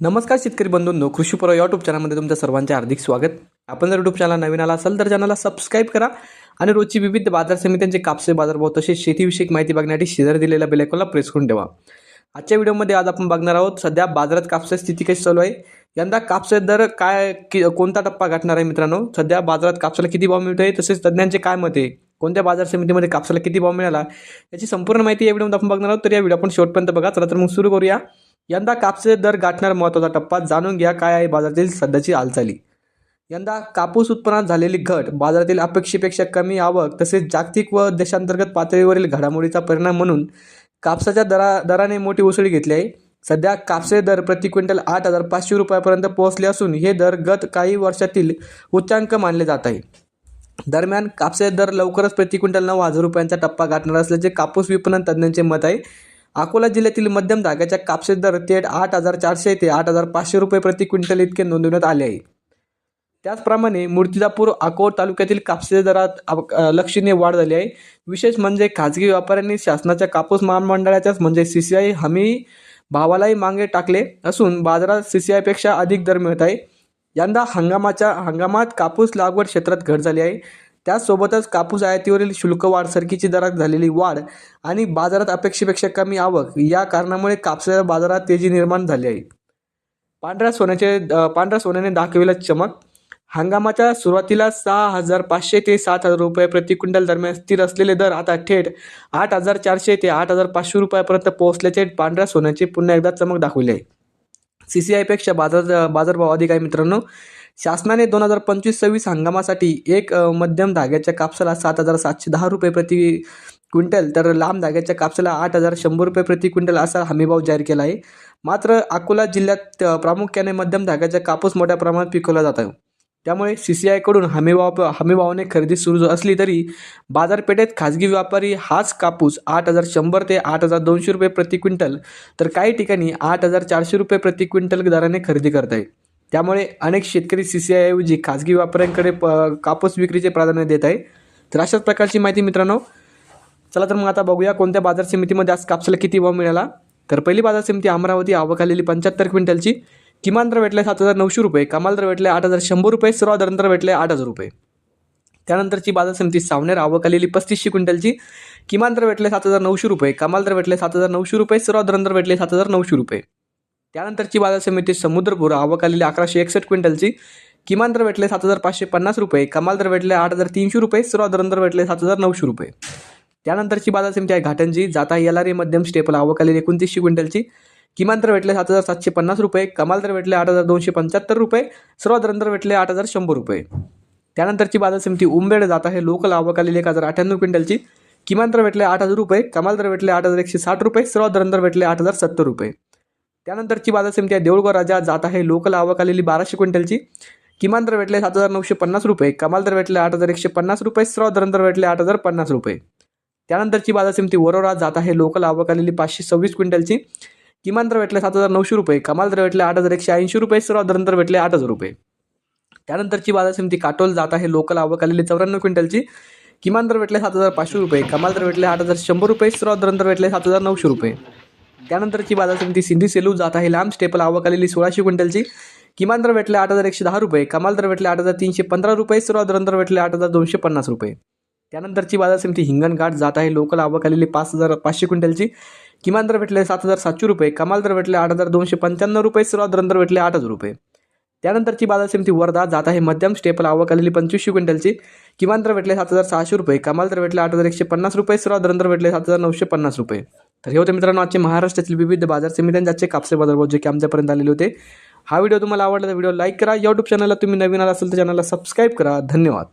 नमस्कार शेतकरी बंधूंनो कृषीपुरा यूट्यूब चॅनलमध्ये तुमचं सर्वांचे हार्दिक स्वागत. आपण जर यूट्यूब चॅनल नवीन आला असाल तर चॅनलला सबस्क्राईब करा आणि रोजची विविध बाजार समित्यांचे कापसे बाजारभाव तसेच शेतीविषयक माहिती बघण्यासाठी शेजारी दिलेल्या बेलायकॉनला प्रेस करून ठेवा. आजच्या व्हिडिओमध्ये आज आपण बघणार आहोत सध्या बाजारात कापसाची स्थिती कशी चालू आहे? यंदा कापसे दर काय कोणता टप्पा गाठणार आहे मित्रांनो? सध्या बाजारात कापसाला किती भाव मिळतो आहे तसेच तज्ज्ञांचे काय मत आहे? कोणत्या बाजार समितीमध्ये कापसाला किती भाव मिळाला याची संपूर्ण माहिती या व्हिडिओमध्ये आपण बघणार आहोत. तर या व्हिडिओ आपण शेवटपर्यंत बघा. चला तर मग सुरू करूया. यंदा कापसे दर गाठणार महत्त्वाचा टप्पा जाणून घ्या. काय आहे बाजारातील सध्याची हालचाली? यंदा कापूस उत्पन्नात झालेली घट बाजारातील अपेक्षेपेक्षा कमी आवक तसेच जागतिक व देशांतर्गत पातळीवरील घडामोडीचा परिणाम म्हणून कापसाच्या दरा दराने मोठी उसळी घेतली आहे. सध्या कापसे दर प्रति क्विंटल आठ हजार पाचशे रुपयापर्यंत पोहोचले असून हे दर गत काही वर्षातील उच्चांक मानले जात आहे. दरम्यान कापसे दर लवकरच प्रति क्विंटल नऊ हजार रुपयांचा टप्पा गाठणार असल्याचे कापूस विपणन तज्ज्ञांचे मत आहे. अकोला जिल्ह्यातील मध्यम धाग्याच्या कापसे दर थेट आठ हजार चारशे ते आठ हजार पाचशे रुपये प्रति क्विंटल इतके नोंदवण्यात आले आहे. त्याचप्रमाणे मूर्तिजापूर अकोट तालुक्यातील कापसाच्या दरात अव- लक्षणीय वाढ झाली आहे. विशेष म्हणजे खाजगी व्यापाऱ्यांनी शासनाच्या कापूस महामंडळाच्याच म्हणजे सी सी आय हमी भावालाही मागे टाकले असून बाजारात सी सी आयपेक्षा अधिक दर मिळत आहे. यंदा हंगामाच्या हंगामात कापूस लागवड क्षेत्रात घट झाली आहे. त्याचसोबतच कापूस आयातीवरील शुल्क वाढ सरकीची दरात झालेली वाढ आणि बाजारात अपेक्षेपेक्षा कमी आवक या कारणामुळे कापसाच्या बाजारात तेजी निर्माण झाली आहे. पांढऱ्या सोन्याचे पांढऱ्या सोन्याने दाखविला चमक हंगामाच्या सुरुवातीला सहा हजार पाचशे ते सात हजार रुपये प्रति क्विंटल दरम्यान स्थिर असलेले दर आता थेट आठ हजार चारशे ते आठ हजार पाचशे रुपयापर्यंत पोहोचल्याचे पांढऱ्या सोन्याचे पुन्हा एकदा चमक दाखवली आहे. सी सी आयपेक्षा बाजार बाजारभाव अधिक आहे मित्रांनो. शासनाने दोन हजार पंचवीस सव्वीस हंगामासाठी एक मध्यम धाग्याच्या कापसाला सात हजार सातशे दहा रुपये प्रति क्विंटल तर लांब धाग्याच्या कापसाला आठ हजार शंभर रुपये प्रति क्विंटल असा हमीभाव जाहीर केला आहे. मात्र अकोला जिल्ह्यात प्रामुख्याने मध्यम धाग्याचा कापूस मोठ्या प्रमाणात पिकवला जातो. त्यामुळे सी सी आयकडून हमीभाव हमीभावाने खरेदी सुरू असली तरी बाजारपेठेत खाजगी व्यापारी हाच कापूस आठ हजार शंभर ते आठ हजार दोनशे रुपये प्रति क्विंटल. तर काही ठिकाणी आठ हजार चारशे रुपये प्रति क्विंटल दराने खरेदी करत आहे त्यामुळे अनेक शेतकरी सी सी आयऐवजी खाजगी व्यापाऱ्यांकडे प कापूस विक्रीचे प्राधान्य देत आहे तर अशाच प्रकारची माहिती मित्रांनो. चला तर मग आता बघूया कोणत्या बाजार समितीमध्ये आज कापसाला किती भाव मिळाला. तर पहिली बाजार समिती अमरावती आवक आलेली पंच्याहत्तर क्विंटलची. किमान दर भेटले सात हजार नऊशे रुपये कमाल दर भेटले आठ हजार शंभर रुपये सर्व दर भेटले आठ हजार रुपये. त्यानंतरची बाजार समिती सावनेर आवक आलेली पस्तीसशे क्विंटलची किमान दर भेटले सात हजार नऊशे रुपये कमाल दर भेटले सात हजार नऊशे रुपये सर्व दर भेटले सात हजार नऊशे रुपये. त्यानंतरची बाजार समिती समुद्रपूर आवक आलेली अकराशे एकसष्ट क्विंटलची किमान दर भेटले सात हजार पाचशे पन्नास रुपये कमाल दर भेटले आठ हजार तीनशे रुपये सर्व दर भेटले सात हजार नऊशे रुपये. त्यानंतरची बाजार समिती आहे घाटंजी जाता येलारी मध्यम स्टेपल आवक आलेली एकोणतीसशे क्विंटलची किमान दर भेटले सात हजार सातशे पन्नास रुपये कमाल दर भेटले आठ हजार दोनशे पंच्याहत्तर रुपये सर्व भेटले आठ हजार शंभर रुपये. त्यानंतरची बाजार समिती उंबेड जात आहे लोकल आवक आलेली एक हजार अठ्ठ्याण्णव क्विंटलची. किमान दर भेटले आठ हजार रुपये कमाल दर भेटले आठ हजार एकशे साठ रुपये सर्व भेटले आठ हजार सत्तर रुपये. त्यानंतरची बाजार समिती आहे देऊळगाव राजा जात आहे लोकल आवक आलेली बाराशे क्विंटलची. किमान दर भेटले सात हजार नऊशे पन्नास रुपये कमाल दर भेटले आठ हजार एकशे पन्नास रुपये सर्व दर भेटले आठ हजार पन्नास रुपये. त्यानंतरची बाजार समिती वरोरा जात आहे लोकल आवक आलेली पाचशे सव्वीस क्विंटलची. किमान दर भेटले सात हजार नऊशे रुपये कमाल दर भेटले आठ हजार एकशे ऐंशी रुपये सर्व दर भेटले आठ हजार रुपये. त्यानंतरची बाजार समिती काटोल जात आहे लोकल आवक आलेली चौऱ्याण्णव क्विंटलची. किमान दर भेटले सात हजार पाचशे रुपये कमाल दर भेटले आठ हजार शंभर रुपये सर्व दर भेटले सात हजार नऊशे रुपये. त्यानंतरची बाजार समिती सिंधी सेलू जात आहे लांब स्टेपल आवक आलेली सोळाशे क्विंटलची. किमान दर भेटले आठ हजार एकशे दहा रुपये कमाल दर भेटले आठ हजार तीनशे पंधरा रुपये सर्व दर भेटले आठ हजार दोनशे पन्नास रुपये. त्यानंतरची बाजार समिती हिंगणघाट जात आहे लोकल आवक आलेली पाच हजार पाचशे क्विंटलची. किमान दर भेटले सात हजार सातशे रुपये कमाल दर भेटले आठ हजार दोनशे पंच्याण्णव रुपये सर्वात दर भेटले आठ हजार रुपये. त्यानंतरची बाजार समिती वर्धा जात आहे मध्यम स्टेपल आवक आलेली पंचवीसशे क्विंटलची. किमान दर भेटले सात हजार सहाशे रुपये कमाल दर भेटले आठ हजार एकशे पन्नास रुपये सर्वात दर भेटले सात हजार नऊशे पन्नास रुपये. तर हे होते मित्रांनो आजचे महाराष्ट्रातील विविध बाजार समित्यांचे आजचे कापसे बाजारभाव जे की आमच्यापर्यंत आलेले होते. हा व्हिडिओ तुम्हाला आवडला तर व्हिडिओ लाईक करा. यूट्यूब चॅनलला तुम्ही नवीन आला असेल तर चॅनलला सबस्क्राईब करा. धन्यवाद.